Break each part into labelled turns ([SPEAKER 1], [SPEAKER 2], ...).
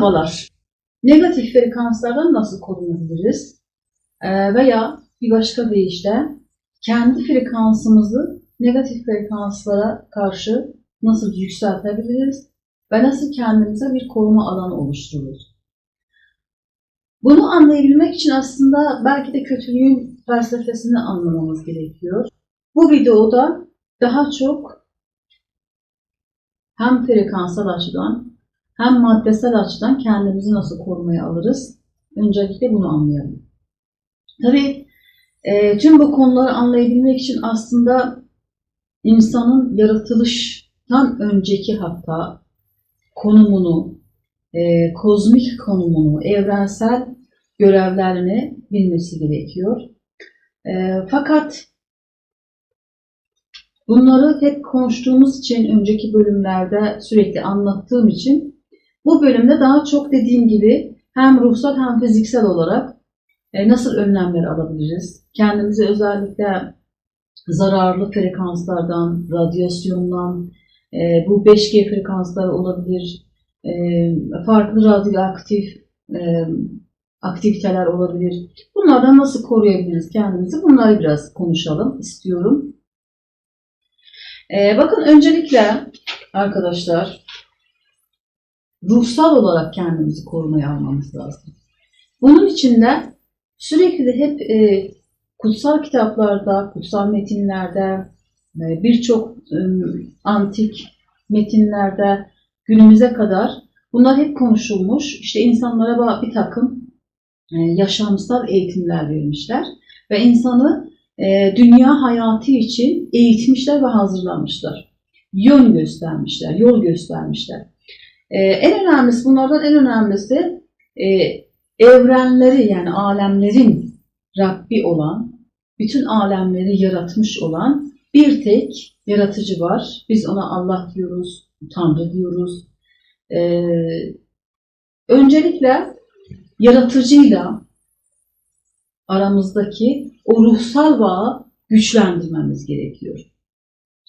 [SPEAKER 1] Merhabalar. Negatif frekanslardan nasıl korunabiliriz? Ee, veya bir başka deyişle kendi frekansımızı negatif frekanslara karşı nasıl yükseltebiliriz ve nasıl kendimize bir koruma alanı oluştururuz? Bunu anlayabilmek için aslında belki de kötülüğün felsefesini anlamamız gerekiyor. Bu videoda daha çok hem frekansal açıdan hem maddesel açıdan kendimizi nasıl korumaya alırız? Öncelikle bunu anlayalım. Tabii e, tüm bu konuları anlayabilmek için aslında insanın yaratılıştan önceki hatta konumunu, e, kozmik konumunu, evrensel görevlerini bilmesi gerekiyor. E, fakat bunları hep konuştuğumuz için önceki bölümlerde sürekli anlattığım için bu bölümde daha çok dediğim gibi hem ruhsal hem fiziksel olarak e, nasıl önlemler alabiliriz? Kendimizi özellikle zararlı frekanslardan, radyasyondan, e, bu 5G frekansları olabilir, e, farklı radyoaktif aktiviteler olabilir. Bunlardan nasıl koruyabiliriz kendimizi? Bunları biraz konuşalım istiyorum. Bakın öncelikle arkadaşlar ruhsal olarak kendimizi korumaya almamız lazım. Bunun için de sürekli hep e, kutsal kitaplarda, kutsal metinlerde, e, birçok e, antik metinlerde günümüze kadar bunlar hep konuşulmuş. İşte insanlara bir takım e, yaşamsal eğitimler vermişler ve insanı e, dünya hayatı için eğitmişler ve hazırlamışlar. Yön göstermişler, yol göstermişler. Ee, en önemlisi, bunlardan en önemlisi e, evrenleri yani alemlerin Rabbi olan, bütün alemleri yaratmış olan bir tek yaratıcı var. Biz ona Allah diyoruz, Tanrı diyoruz. Ee, öncelikle yaratıcıyla aramızdaki o ruhsal bağı güçlendirmemiz gerekiyor.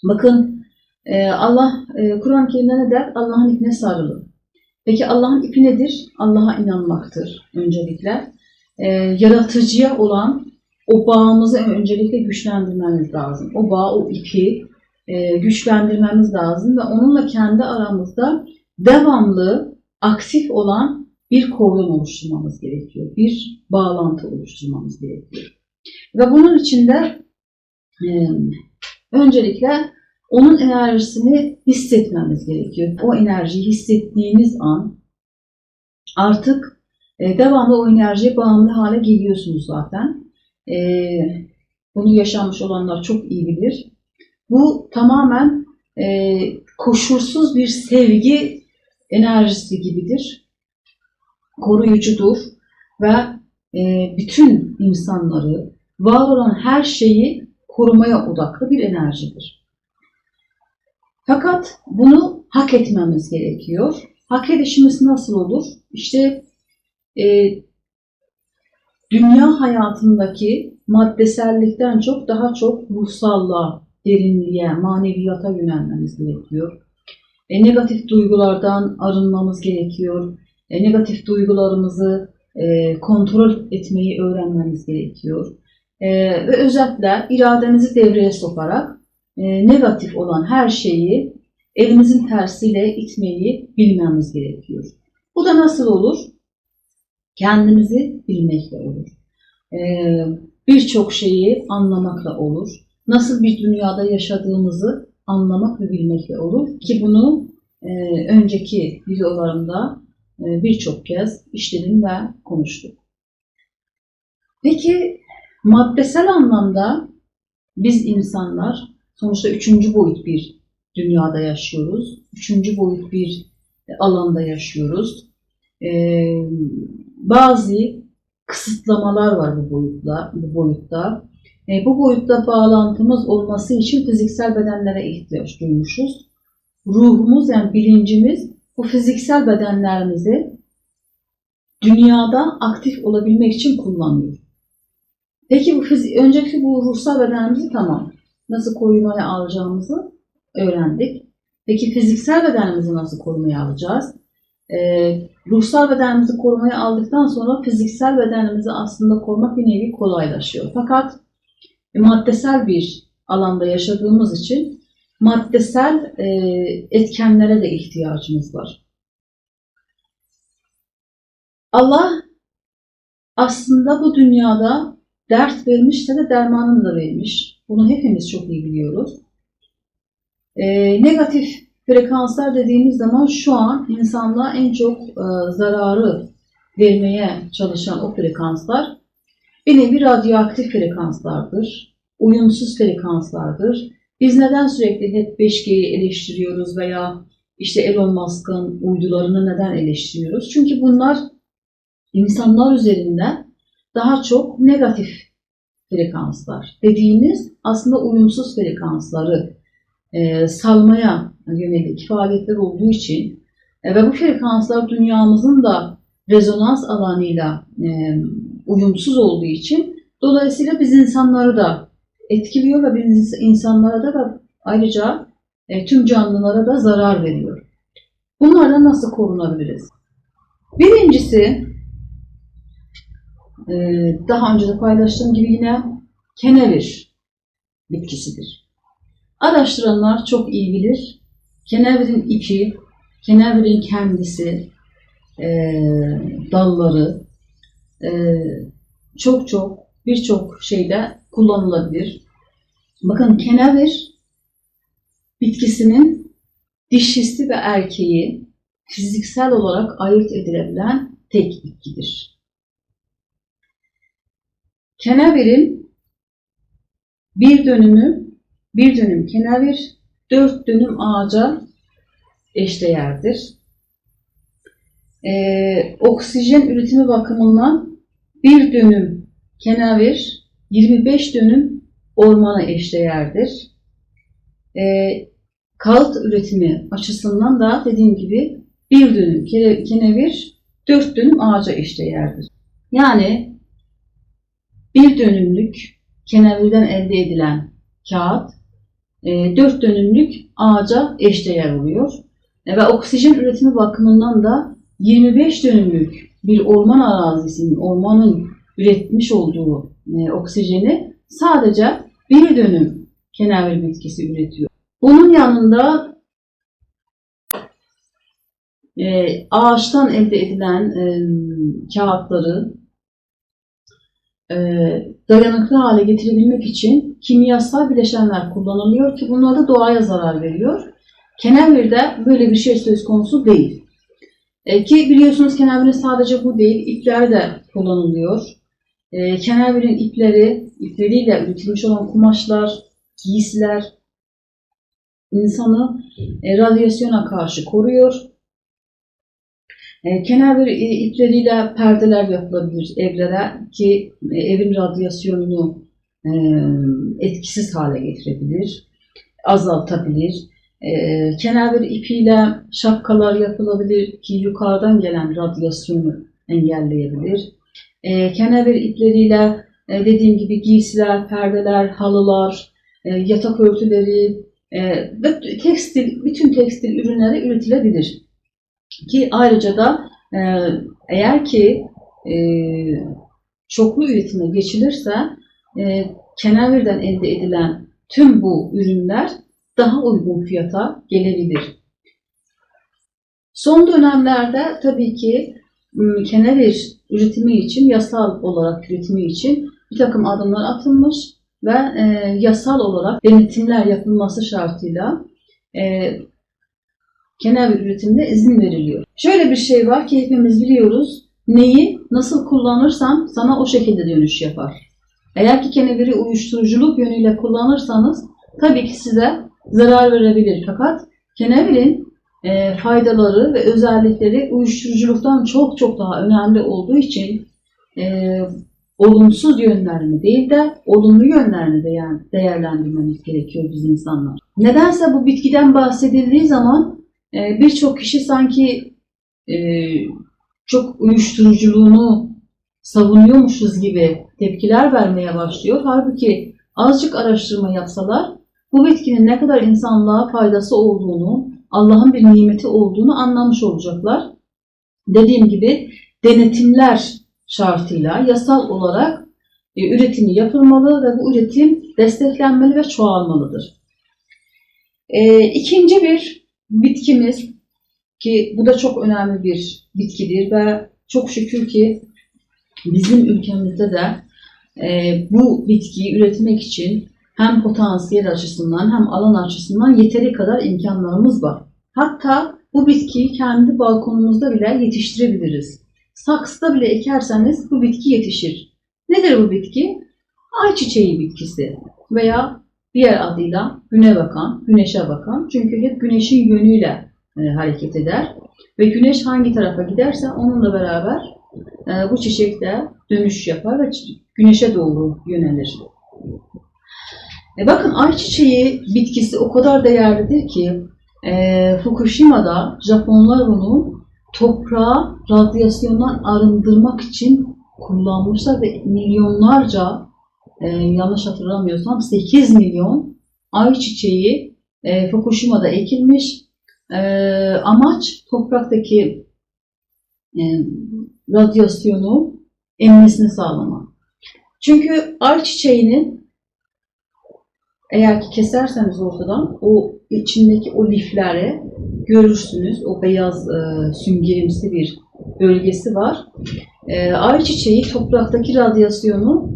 [SPEAKER 1] Bakın ee, Allah e, Kur'an-ı Kerim'de ne der? Allah'ın ipine sarılın. Peki Allah'ın ipi nedir? Allah'a inanmaktır öncelikle. Ee, yaratıcıya olan o bağımızı öncelikle güçlendirmemiz lazım. O bağ, o ipi e, güçlendirmemiz lazım ve onunla kendi aramızda devamlı aktif olan bir kordon oluşturmamız gerekiyor. Bir bağlantı oluşturmamız gerekiyor. Ve bunun için de e, öncelikle onun enerjisini hissetmemiz gerekiyor. O enerjiyi hissettiğiniz an artık e, devamlı o enerjiye bağımlı hale geliyorsunuz zaten. E, bunu yaşanmış olanlar çok iyi bilir. Bu tamamen e, koşulsuz bir sevgi enerjisi gibidir. Koruyucudur ve bütün insanları, var olan her şeyi korumaya odaklı bir enerjidir. Fakat bunu hak etmemiz gerekiyor. Hak edişimiz nasıl olur? İşte e, dünya hayatındaki maddesellikten çok daha çok ruhsallığa, derinliğe, maneviyata yönelmemiz gerekiyor. E, negatif duygulardan arınmamız gerekiyor. E, negatif duygularımızı e, kontrol etmeyi öğrenmemiz gerekiyor. E, ve özetle irademizi devreye sokarak e, negatif olan her şeyi elimizin tersiyle itmeyi bilmemiz gerekiyor. Bu da nasıl olur? Kendimizi bilmekle olur. E, Birçok şeyi anlamakla olur. Nasıl bir dünyada yaşadığımızı anlamak ve bilmekle olur. Ki bunu e, önceki videolarımda e, birçok kez işledim ve konuştuk. Peki maddesel anlamda biz insanlar Sonuçta üçüncü boyut bir dünyada yaşıyoruz. Üçüncü boyut bir alanda yaşıyoruz. Ee, bazı kısıtlamalar var bu boyutla, bu boyutta. E, bu boyutta bağlantımız olması için fiziksel bedenlere ihtiyaç duymuşuz. Ruhumuz yani bilincimiz bu fiziksel bedenlerimizi dünyada aktif olabilmek için kullanıyor. Peki bu fizik, önceki bu ruhsal bedenimizi tamam nasıl korumaya alacağımızı öğrendik. Peki fiziksel bedenimizi nasıl korumaya alacağız? e, ruhsal bedenimizi korumaya aldıktan sonra fiziksel bedenimizi aslında korumak bir nevi kolaylaşıyor. Fakat e, maddesel bir alanda yaşadığımız için maddesel e, etkenlere de ihtiyacımız var. Allah aslında bu dünyada dert vermişse de dermanını da vermiş. Bunu hepimiz çok iyi biliyoruz. E, negatif frekanslar dediğimiz zaman şu an insanlığa en çok e, zararı vermeye çalışan o frekanslar bir nevi radyoaktif frekanslardır, uyumsuz frekanslardır. Biz neden sürekli hep 5G'yi eleştiriyoruz veya işte Elon Musk'ın uydularını neden eleştiriyoruz? Çünkü bunlar insanlar üzerinde daha çok negatif frekanslar dediğimiz aslında uyumsuz frekansları e, salmaya yönelik faaliyetler olduğu için e, ve bu frekanslar dünyamızın da rezonans alanıyla e, uyumsuz olduğu için dolayısıyla biz insanları da etkiliyor ve biz insanlara da, da ayrıca e, tüm canlılara da zarar veriyor. Bunlardan nasıl korunabiliriz? Birincisi daha önce de paylaştığım gibi yine kenevir bitkisidir. Araştıranlar çok iyi bilir. Kenevirin ipi, kenevirin kendisi, e, dalları e, çok çok birçok şeyde kullanılabilir. Bakın kenevir bitkisinin dişisi ve erkeği fiziksel olarak ayırt edilebilen tek bitkidir. Kenevirin bir dönümü, bir dönüm kenevir, dört dönüm ağaca eşdeğerdir. Ee, oksijen üretimi bakımından bir dönüm kenevir 25 dönüm ormana eşdeğerdir. Ee, kağıt üretimi açısından da dediğim gibi bir dönüm kene- kenevir dört dönüm ağaca eşdeğerdir. Yani bir dönümlük kenevirden elde edilen kağıt e, dört dönümlük ağaca eşdeğer oluyor. E, ve oksijen üretimi bakımından da 25 dönümlük bir orman arazisinin, ormanın üretmiş olduğu e, oksijeni sadece bir dönüm kenevir bitkisi üretiyor. Bunun yanında e, ağaçtan elde edilen e, kağıtları e, dayanıklı hale getirebilmek için kimyasal bileşenler kullanılıyor ki bunlar da doğaya zarar veriyor. Kenevirde böyle bir şey söz konusu değil. E, ki biliyorsunuz kenevirin sadece bu değil, ipler de kullanılıyor. E, kenevirin ipleri, ipleriyle üretilmiş olan kumaşlar, giysiler insanı e, radyasyona karşı koruyor. E, kenevir e, ipleriyle perdeler yapılabilir evlere ki e, evin radyasyonunu e, etkisiz hale getirebilir, azaltabilir. E, kenevir ipiyle şapkalar yapılabilir ki yukarıdan gelen radyasyonu engelleyebilir. E, kenevir ipleriyle dediğim gibi giysiler, perdeler, halılar, yatak örtüleri ve tekstil, bütün tekstil ürünleri üretilebilir. Ki ayrıca da e, eğer ki e, çoklu üretime geçilirse e, kenevirden elde edilen tüm bu ürünler daha uygun fiyata gelebilir. Son dönemlerde tabii ki kenevir üretimi için, yasal olarak üretimi için bir takım adımlar atılmış ve e, yasal olarak denetimler yapılması şartıyla e, kenevir üretimine izin veriliyor. Şöyle bir şey var ki hepimiz biliyoruz. Neyi nasıl kullanırsan sana o şekilde dönüş yapar. Eğer ki keneviri uyuşturuculuk yönüyle kullanırsanız tabii ki size zarar verebilir. Fakat kenevirin e, faydaları ve özellikleri uyuşturuculuktan çok çok daha önemli olduğu için e, olumsuz yönlerini değil de olumlu yönlerini de yani değerlendirmemiz gerekiyor biz insanlar. Nedense bu bitkiden bahsedildiği zaman e, birçok kişi sanki e, çok uyuşturuculuğunu savunuyormuşuz gibi tepkiler vermeye başlıyor. Halbuki azıcık araştırma yapsalar bu bitkinin ne kadar insanlığa faydası olduğunu, Allah'ın bir nimeti olduğunu anlamış olacaklar. dediğim gibi denetimler şartıyla yasal olarak e, üretimi yapılmalı ve bu üretim desteklenmeli ve çoğalmalıdır. E, ikinci bir bitkimiz ki bu da çok önemli bir bitkidir ve çok şükür ki bizim ülkemizde de e, bu bitkiyi üretmek için hem potansiyel açısından hem alan açısından yeteri kadar imkanlarımız var. Hatta bu bitkiyi kendi balkonumuzda bile yetiştirebiliriz. Saksıda bile ekerseniz bu bitki yetişir. Nedir bu bitki? Ayçiçeği bitkisi veya diğer adıyla güne bakan, güneşe bakan. Çünkü hep güneşin yönüyle e, hareket eder. Ve güneş hangi tarafa giderse onunla beraber e, bu çiçek de dönüş yapar ve güneşe doğru yönelir. E bakın ayçiçeği bitkisi o kadar değerlidir ki e, Fukushima'da Japonlar bunu toprağı radyasyondan arındırmak için kullanmışlar ve milyonlarca e, yanlış hatırlamıyorsam 8 milyon ayçiçeği e, Fukushima'da ekilmiş. E, amaç topraktaki e, radyasyonu emmesini sağlamak. Çünkü ayçiçeğinin eğer ki keserseniz ortadan o içindeki o lifleri görürsünüz. O beyaz e, süngerimsi bir bölgesi var. E, ayçiçeği topraktaki radyasyonu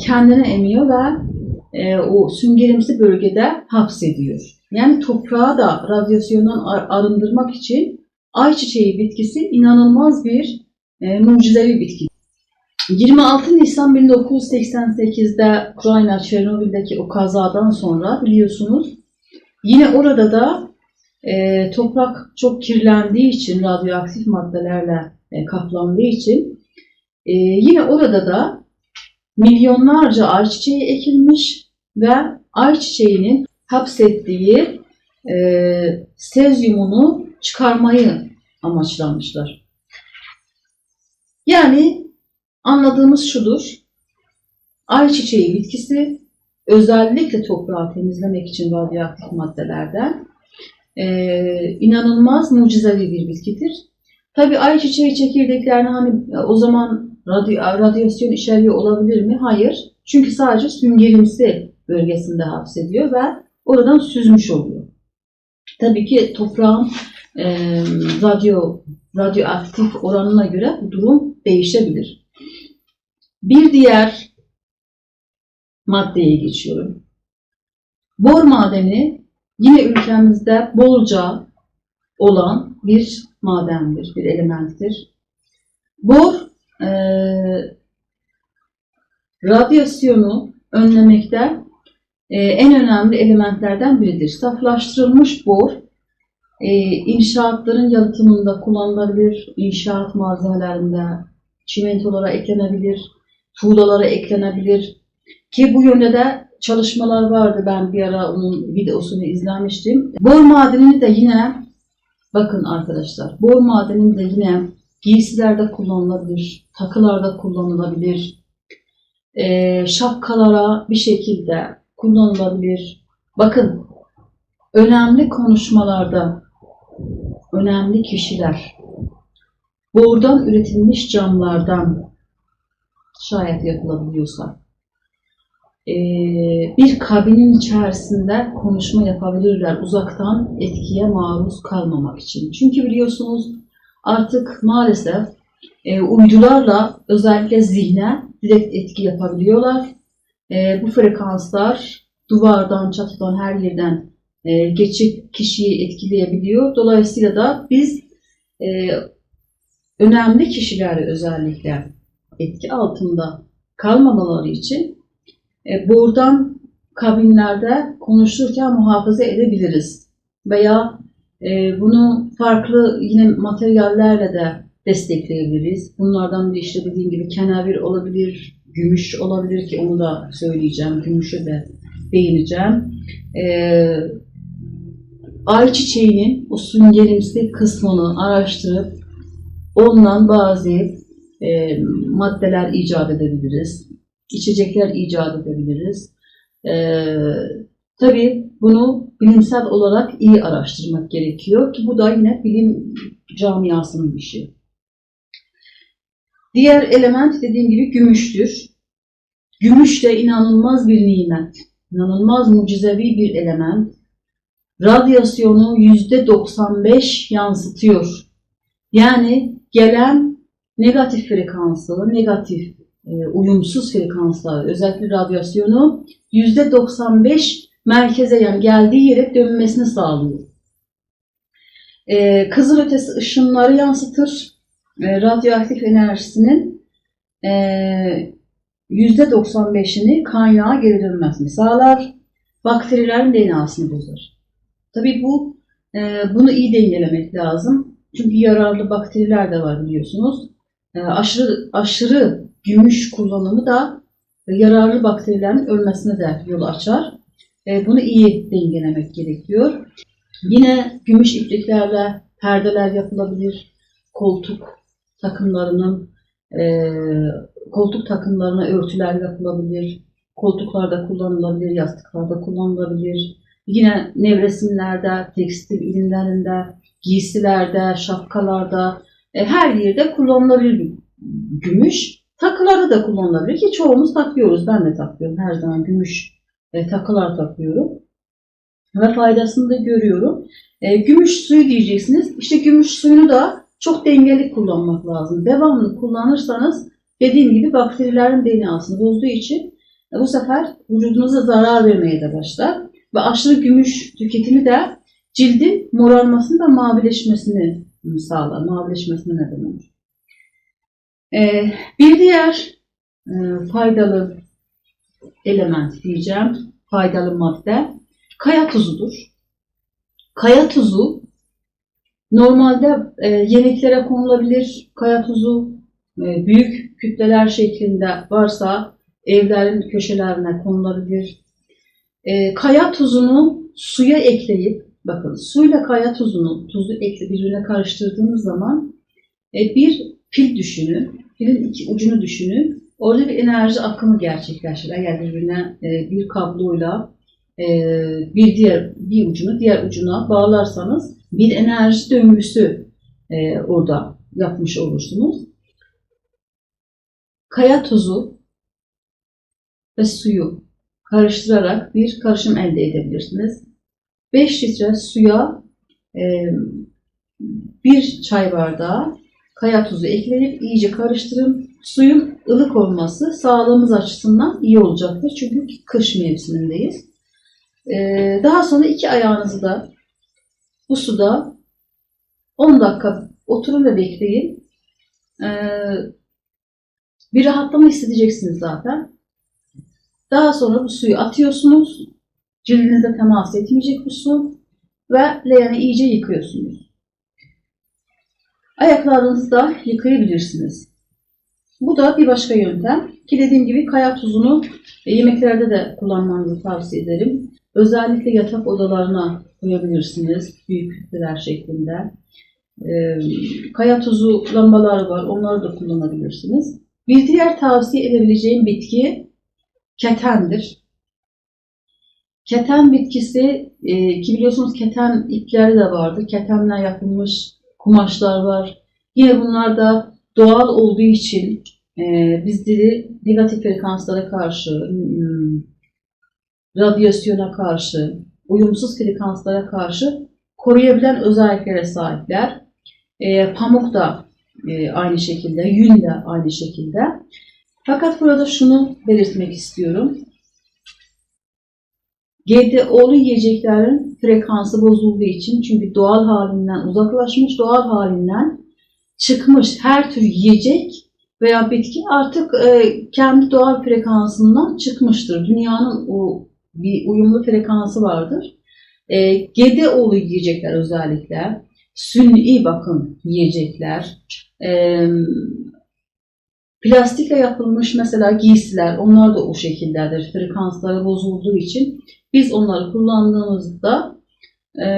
[SPEAKER 1] kendine emiyor ve e, o süngerimsi bölgede hapsediyor. Yani toprağı da radyasyondan ar- arındırmak için ayçiçeği bitkisi inanılmaz bir e, mucizevi bitki. 26 Nisan 1988'de Ukrayna Çernobil'deki o kazadan sonra biliyorsunuz yine orada da e, toprak çok kirlendiği için radyoaktif maddelerle e, kaplandığı için e, yine orada da milyonlarca ayçiçeği ekilmiş ve ayçiçeğinin hapsettiği e, sezyumunu çıkarmayı amaçlamışlar. Yani anladığımız şudur. Ayçiçeği bitkisi özellikle toprağı temizlemek için radyoaktif maddelerden e, inanılmaz mucizevi bir bitkidir. Tabi ayçiçeği çekirdeklerini hani o zaman radyo, radyasyon içeriyor olabilir mi? Hayır. Çünkü sadece süngerimsi bölgesinde hapsediyor ve oradan süzmüş oluyor. Tabii ki toprağın e, radyo radyoaktif oranına göre bu durum değişebilir. Bir diğer maddeye geçiyorum. Bor madeni yine ülkemizde bolca olan bir madendir, bir elementtir. Bor e, radyasyonu önlemekte e, en önemli elementlerden biridir. Saflaştırılmış bor e, inşaatların yalıtımında kullanılabilir, inşaat malzemelerinde çimentolara eklenebilir, tuğlalara eklenebilir. Ki bu yönde de çalışmalar vardı. Ben bir ara onun videosunu izlemiştim. Bor madenini de yine bakın arkadaşlar. Bor madenini de yine giysilerde kullanılabilir, takılarda kullanılabilir. E, şapkalara bir şekilde kullanılabilir. Bakın önemli konuşmalarda önemli kişiler bordan üretilmiş camlardan şayet yapılabiliyorsa e, bir kabinin içerisinde konuşma yapabilirler uzaktan etkiye maruz kalmamak için. Çünkü biliyorsunuz artık maalesef e, uydularla özellikle zihne direkt etki yapabiliyorlar. E, bu frekanslar duvardan, çatıdan, her yerden e, geçip kişiyi etkileyebiliyor. Dolayısıyla da biz e, önemli kişileri özellikle etki altında kalmamaları için e, buradan kabinlerde konuşurken muhafaza edebiliriz. Veya e, bunu farklı yine materyallerle de destekleyebiliriz. Bunlardan bir işte dediğim gibi kenevir olabilir, gümüş olabilir ki onu da söyleyeceğim. Gümüşü de değineceğim. E, ayçiçeğinin o süngerimsi kısmını araştırıp ondan bazı e, maddeler icat edebiliriz. İçecekler icat edebiliriz. E, tabii bunu bilimsel olarak iyi araştırmak gerekiyor ki bu da yine bilim camiasının işi. Diğer element dediğim gibi gümüştür. Gümüş de inanılmaz bir nimet. İnanılmaz mucizevi bir element. Radyasyonu %95 yansıtıyor. Yani gelen negatif frekansı, negatif e, uyumsuz frekanslar, özellikle radyasyonu %95 merkeze yani geldiği yere dönmesini sağlıyor. E, kızıl ötesi ışınları yansıtır. E, radyoaktif enerjisinin e, %95'ini kaynağa geri dönmesini sağlar. Bakterilerin DNA'sını bozar. Tabii bu e, bunu iyi dengelemek lazım. Çünkü yararlı bakteriler de var biliyorsunuz. E, aşırı aşırı gümüş kullanımı da yararlı bakterilerin ölmesine de yol açar. E, bunu iyi dengelemek gerekiyor. Yine gümüş ipliklerle perdeler yapılabilir. Koltuk takımlarının e, koltuk takımlarına örtüler yapılabilir. Koltuklarda kullanılabilir, yastıklarda kullanılabilir. Yine nevresimlerde, tekstil ürünlerinde, giysilerde, şapkalarda, e, her yerde kullanılabilir gümüş. Takılarda da kullanılabilir ki çoğumuz takıyoruz. Ben de takıyorum. Her zaman gümüş e, takılar takıyorum. Ve faydasını da görüyorum. E, gümüş suyu diyeceksiniz. İşte gümüş suyunu da çok dengeli kullanmak lazım. Devamlı kullanırsanız dediğim gibi bakterilerin DNA'sını bozduğu için e, bu sefer vücudunuza zarar vermeye de başlar. Ve aşırı gümüş tüketimi de cildin morarmasını ve mavileşmesini sağlar. Mavileşmesine neden olur. Ee, bir diğer e, faydalı element diyeceğim, faydalı madde kaya tuzudur. Kaya tuzu normalde e, yemeklere konulabilir. Kaya tuzu e, büyük kütleler şeklinde varsa evlerin köşelerine konulabilir. E, kaya tuzunu suya ekleyip, bakın suyla kaya tuzunu, tuzu ekle birbirine karıştırdığımız zaman e, bir pil düşünün, pilin iki ucunu düşünün. Orada bir enerji akımı gerçekleşir. Eğer birbirine e, bir kabloyla e, bir diğer bir ucunu diğer ucuna bağlarsanız bir enerji döngüsü e, orada yapmış olursunuz. Kaya tuzu ve suyu karıştırarak bir karışım elde edebilirsiniz. 5 litre suya bir çay bardağı kaya tuzu ekleyip iyice karıştırın. Suyun ılık olması sağlığımız açısından iyi olacaktır. Çünkü kış mevsimindeyiz. E, daha sonra iki ayağınızı da bu suda 10 dakika oturun ve bekleyin. E, bir rahatlama hissedeceksiniz zaten. Daha sonra bu suyu atıyorsunuz. Cildinize temas etmeyecek bu su. Ve leğeni iyice yıkıyorsunuz. Ayaklarınızı da yıkayabilirsiniz. Bu da bir başka yöntem. Ki dediğim gibi kaya tuzunu e, yemeklerde de kullanmanızı tavsiye ederim. Özellikle yatak odalarına koyabilirsiniz. Büyük kütleler şeklinde. E, kaya tuzu lambaları var. Onları da kullanabilirsiniz. Bir diğer tavsiye edebileceğim bitki ketendir. Keten bitkisi e, ki biliyorsunuz keten ipleri de vardır. Ketenle yapılmış kumaşlar var. Yine bunlar da doğal olduğu için e, bizleri negatif frekanslara karşı, hmm, radyasyona karşı, uyumsuz frekanslara karşı koruyabilen özelliklere sahipler. E, pamuk da e, aynı şekilde, yün de aynı şekilde. Fakat burada şunu belirtmek istiyorum. GDO'lu yiyeceklerin frekansı bozulduğu için çünkü doğal halinden uzaklaşmış, doğal halinden çıkmış her tür yiyecek veya bitki artık e, kendi doğal frekansından çıkmıştır. Dünyanın o bir uyumlu frekansı vardır. E, GDO'lu yiyecekler özellikle, sünni bakın yiyecekler, e, plastikle yapılmış mesela giysiler, onlar da o şekildedir. Frekansları bozulduğu için biz onları kullandığımızda e,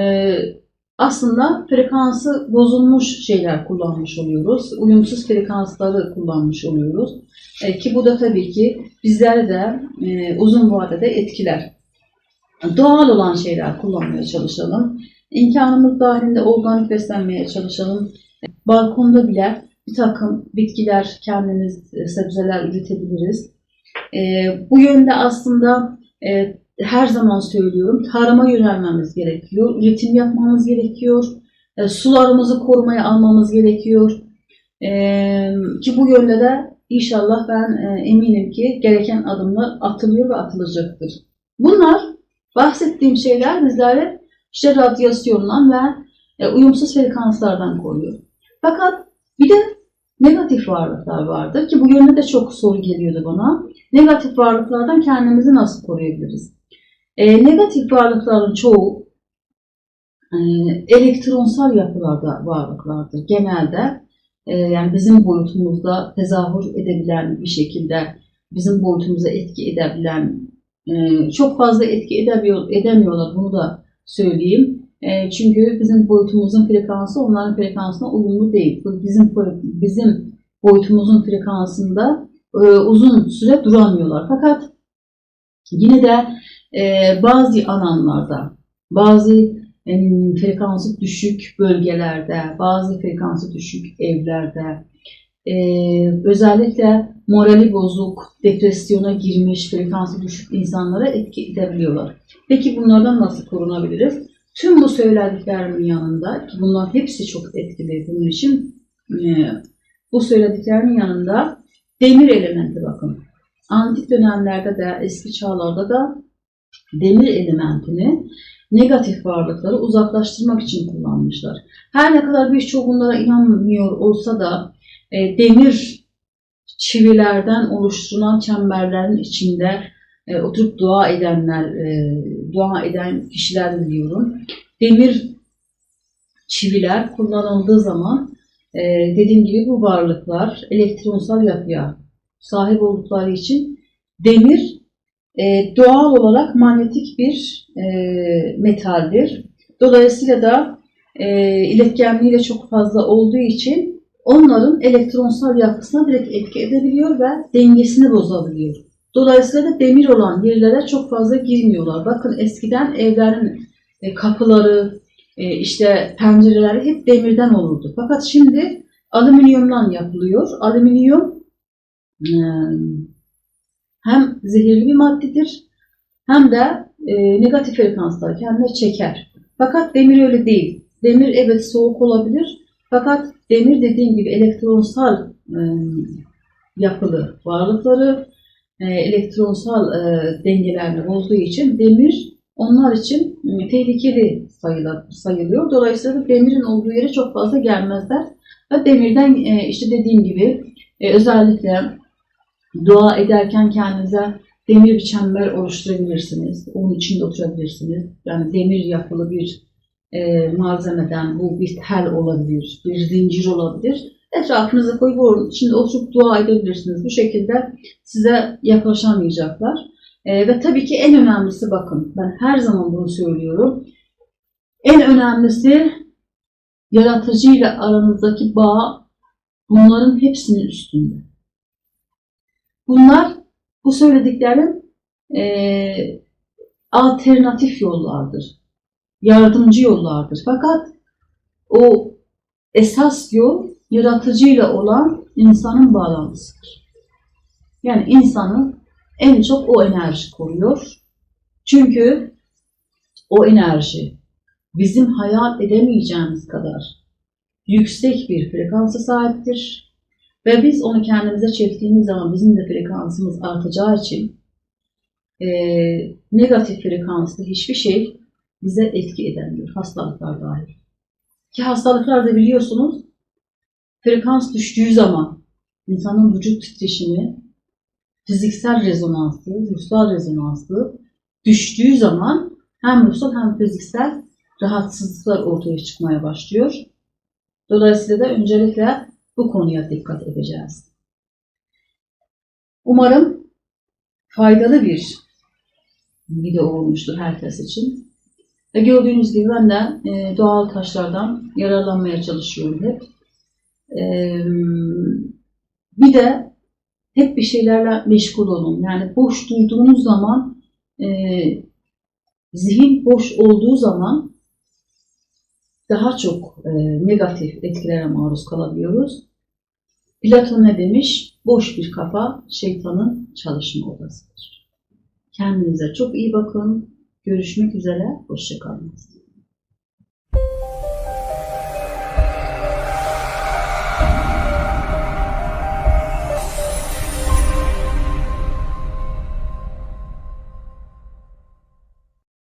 [SPEAKER 1] aslında frekansı bozulmuş şeyler kullanmış oluyoruz. Uyumsuz frekansları kullanmış oluyoruz. E, ki bu da tabii ki bizleri de e, uzun vadede etkiler. Doğal olan şeyler kullanmaya çalışalım. İmkanımız dahilinde organik beslenmeye çalışalım. Balkonda bile bir takım bitkiler, kendimiz e, sebzeler üretebiliriz. E, bu yönde aslında e, her zaman söylüyorum, tarıma yönelmemiz gerekiyor, üretim yapmamız gerekiyor, e, sularımızı korumaya almamız gerekiyor. E, ki bu yönde de inşallah ben e, eminim ki gereken adımlar atılıyor ve atılacaktır. Bunlar bahsettiğim şeyler bizleri işte radyasyondan ve e, uyumsuz frekanslardan koruyor. Fakat bir de negatif varlıklar vardır ki bu yönde de çok soru geliyordu bana. Negatif varlıklardan kendimizi nasıl koruyabiliriz? E, negatif varlıkların çoğu e, elektronsal yapılarda varlıklardır. Genelde e, yani bizim boyutumuzda tezahür edebilen bir şekilde bizim boyutumuza etki edebilen e, çok fazla etki edemiyor, edemiyorlar bunu da söyleyeyim. E, çünkü bizim boyutumuzun frekansı onların frekansına uyumlu değil. Bu Bizim bizim boyutumuzun frekansında e, uzun süre duramıyorlar. Fakat yine de e, bazı alanlarda, bazı e, frekansı düşük bölgelerde, bazı frekansı düşük evlerde, e, özellikle morali bozuk, depresyona girmiş, frekansı düşük insanlara etki edebiliyorlar. Peki bunlardan nasıl korunabiliriz? Tüm bu söylediklerimin yanında, ki bunlar hepsi çok etkili bunun için, e, bu söylediklerimin yanında demir elementi bakın. Antik dönemlerde de, eski çağlarda da demir elementini negatif varlıkları uzaklaştırmak için kullanmışlar. Her ne kadar birçok bunlara inanmıyor olsa da e, demir çivilerden oluşturulan çemberlerin içinde e, oturup dua edenler, e, dua eden kişiler biliyorum. Demir çiviler kullanıldığı zaman e, dediğim gibi bu varlıklar elektronsal yapıya sahip oldukları için demir e, doğal olarak manyetik bir e, metaldir. Dolayısıyla da e, iletkenliği de çok fazla olduğu için onların elektronsal yapısına direkt etki edebiliyor ve dengesini bozabiliyor. Dolayısıyla da demir olan yerlere çok fazla girmiyorlar. Bakın eskiden evlerin e, kapıları, e, işte pencereleri hep demirden olurdu. Fakat şimdi alüminyumdan yapılıyor. Alüminyum e, hem zehirli bir maddedir hem de negatif frekansları kendine çeker. Fakat demir öyle değil. Demir evet soğuk olabilir. Fakat demir dediğim gibi elektronsal yapılı varlıkları elektronsal e, dengelerini bozduğu için demir onlar için e, tehlikeli sayılıyor. Dolayısıyla demirin olduğu yere çok fazla gelmezler. Ve demirden e, işte dediğim gibi e, özellikle dua ederken kendinize demir bir çember oluşturabilirsiniz. Onun içinde oturabilirsiniz. Yani demir yapılı bir e, malzemeden bu bir tel olabilir, bir zincir olabilir. Etrafınıza koyup onun içinde oturup dua edebilirsiniz. Bu şekilde size yaklaşamayacaklar. E, ve tabii ki en önemlisi bakın ben her zaman bunu söylüyorum. En önemlisi yaratıcı ile aranızdaki bağ bunların hepsinin üstünde. Bunlar bu söylediklerim e, alternatif yollardır. Yardımcı yollardır. Fakat o esas yol yaratıcıyla olan insanın bağlantısıdır. Yani insanı en çok o enerji koruyor. Çünkü o enerji bizim hayal edemeyeceğimiz kadar yüksek bir frekansa sahiptir. Ve biz onu kendimize çektiğimiz zaman bizim de frekansımız artacağı için e, negatif frekanslı hiçbir şey bize etki edemiyor. Hastalıklar dahil. Ki hastalıklar da biliyorsunuz frekans düştüğü zaman insanın vücut titreşimi, fiziksel rezonansı, ruhsal rezonansı düştüğü zaman hem ruhsal hem fiziksel rahatsızlıklar ortaya çıkmaya başlıyor. Dolayısıyla da öncelikle bu konuya dikkat edeceğiz. Umarım faydalı bir video olmuştur herkes için. Ve gördüğünüz gibi ben de e, doğal taşlardan yararlanmaya çalışıyorum hep. Bir de hep bir şeylerle meşgul olun. Yani boş durduğunuz zaman e, zihin boş olduğu zaman daha çok e, negatif etkilere maruz kalabiliyoruz. Platon ne demiş? Boş bir kafa şeytanın çalışma odasıdır. Kendinize çok iyi bakın. Görüşmek üzere. Hoşçakalın.